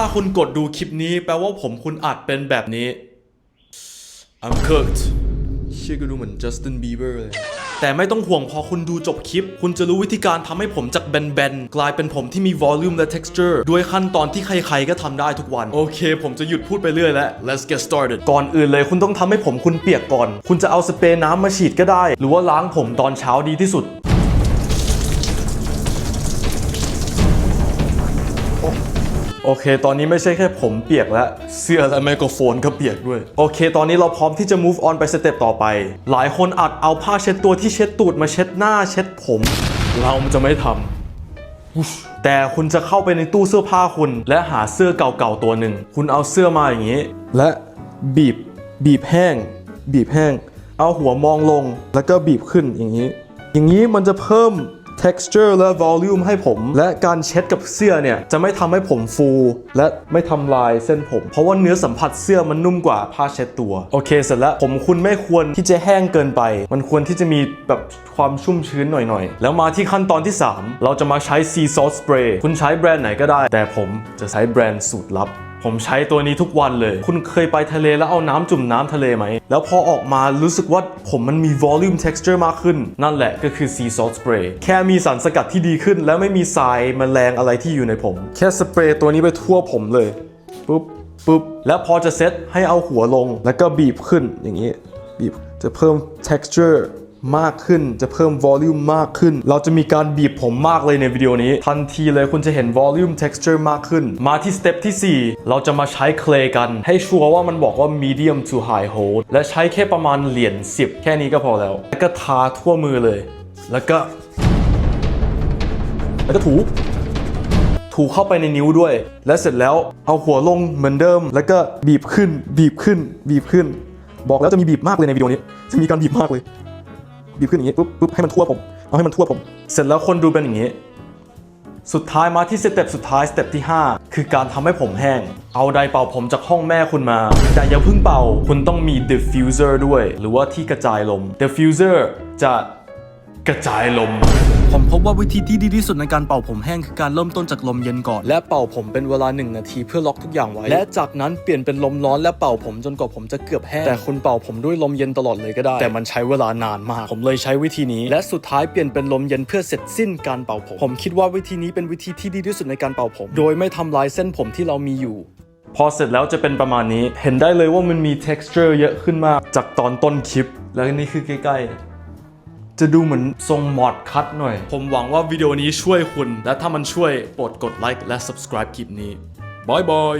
ถ้าคุณกดดูคลิปนี้ แปลว่าผมคุณอัดเป็นแบบนี้ I'm cooked เชื่อก็ดูเหมือน Justin Bieber เลย แต่ไม่ต้องห่วงพอคุณดูจบคลิป คุณจะรู้วิธีการทำให้ผมจากแบนๆ กลายเป็นผมที่มี volume และ texture ด้วยขั้นตอนที่ใครๆ ก็ทำได้ทุกวัน โอเค ผมจะหยุดพูดไปเรื่อยแล้ว Let's get started ก่อนอื่นเลยคุณต้องทำให้ผมคุณเปียกก่อน คุณจะเอาสเปรย์น้ำมาฉีดก็ได้ หรือว่าล้างผมตอนเช้าดีที่สุด โอเค ตอนนี้ไม่ใช่แค่ผมเปียกแล้ว เสื้อและไมโครโฟนก็เปียกด้วย โอเค ตอนนี้เราพร้อมที่จะ move on ไปสเต็ปต่อไป หลายคนอาจเอาผ้าเช็ดตัวที่เช็ดตูดมาเช็ดหน้าเช็ดผม เราจะไม่ทำ แต่คุณจะเข้าไปในตู้เสื้อผ้าคุณ และหาเสื้อเก่าๆตัวหนึ่ง คุณเอาเสื้อมาอย่างนี้ และบีบ บีบแห้ง บีบแห้ง เอาหัวมองลง แล้วก็บีบขึ้นอย่างนี้ อย่างนี้มันจะเพิ่ม texture และ volume ให้ผม และการเช็ดกับเสื้อเนี่ย จะไม่ทำให้ผมฟู และไม่ทำลายเส้นผม เพราะว่าเนื้อสัมผัสเสื้อมันนุ่มกว่าผ้าเช็ดตัว โอเคเสร็จแล้วผมคุณไม่ควรที่จะแห้งเกินไป มันควรที่จะมีแบบความชุ่มชื้นหน่อยๆ แล้วมาที่ขั้นตอนที่ 3 เราจะมาใช้ sea salt spray คุณใช้แบรนด์ไหนก็ได้ แต่ผมจะใช้แบรนด์สูตรลับ ผมใช้ตัวนี้ทุกวันเลย คุณเคยไปทะเลแล้วเอาน้ำจุ่มน้ำทะเลไหม แล้วพอออกมารู้สึกว่าผมมันมี volume texture มากขึ้น นั่นแหละก็คือ sea salt spray แค่มีสารสกัดที่ดีขึ้น แล้วไม่มีทรายแมลงอะไรที่อยู่ในผม แค่สเปรย์ตัวนี้ไปทั่วผมเลยปุ๊บปุ๊บแล้วพอจะเซตให้เอาหัวลงแล้วก็บีบขึ้นอย่างนี้บีบจะเพิ่ม texture มากขึ้นจะเพิ่ม volume มากขึ้น เราจะมีการบีบผมมากเลยในวิดีโอนี้ ทันทีเลยคุณจะเห็น volume texture มากขึ้น มาที่สเต็ปที่ 4 เราจะมาใช้ clay กัน ให้ชัวร์ว่ามันบอกว่า medium to high hold และใช้แค่ประมาณเหรียญ10 แค่นี้ก็พอแล้ว แล้วก็ทาทั่วมือเลย แล้วก็ แล้วก็ถูถูเข้าไปในนิ้วด้วย และเสร็จแล้วเอาหัวลงเหมือนเดิม แล้วก็บีบขึ้นบีบขึ้นบีบขึ้น บอกแล้วจะมีบีบมากเลยในวิดีโอนี้จะมีการบีบมากเลย บีบขึ้นอย่างนี้ปุ๊บปุ๊บให้มันทั่วผม เอาให้มันทั่วผม เสร็จแล้วคนดูเป็นอย่างนี้ สุดท้ายมาที่สเต็ปสุดท้ายสเต็ปที่ 5 คือการทำให้ผมแห้ง เอาไดร์เป่าผมจากห้องแม่คุณมา แต่อย่าเพิ่งเป่า คุณต้องมี diffuser ด้วย หรือว่าที่กระจายลม diffuser จะกระจายลม ผมพบว่าวิธีที่ดีที่สุดในการเป่าผมแห้งคือการเริ่มต้นจากลมเย็นก่อน และเป่าผมเป็นเวลา 1 นาทีเพื่อล็อกทุกอย่างไว้ และจากนั้นเปลี่ยนเป็นลมร้อนและเป่าผมจนกว่าผมจะเกือบแห้งแต่คุณเป่าผมด้วยลมเย็นตลอดเลยก็ได้ แต่มันใช้เวลานานมาก ผมเลยใช้วิธีนี้ และสุดท้ายเปลี่ยนเป็นลมเย็นเพื่อเสร็จสิ้นการเป่าผม ผมคิดว่าวิธีนี้เป็นวิธีที่ดีที่สุดในการเป่าผม โดยไม่ทำลายเส้นผมที่เรามีอยู่พอเสร็จแล้วจะเป็นประมาณนี้ เห็นได้เลยว่ามันมี texture เยอะขึ้นมากจากตอนต้นคลิป แล้วนี่คือใกล้ๆ จะดูเหมือนทรงมอดคัดหน่อย ผมหวังว่าวิดีโอนี้ช่วยคุณ และถ้ามันช่วยโปรดกดไลค์และ subscribe คลิปนี้บายบาย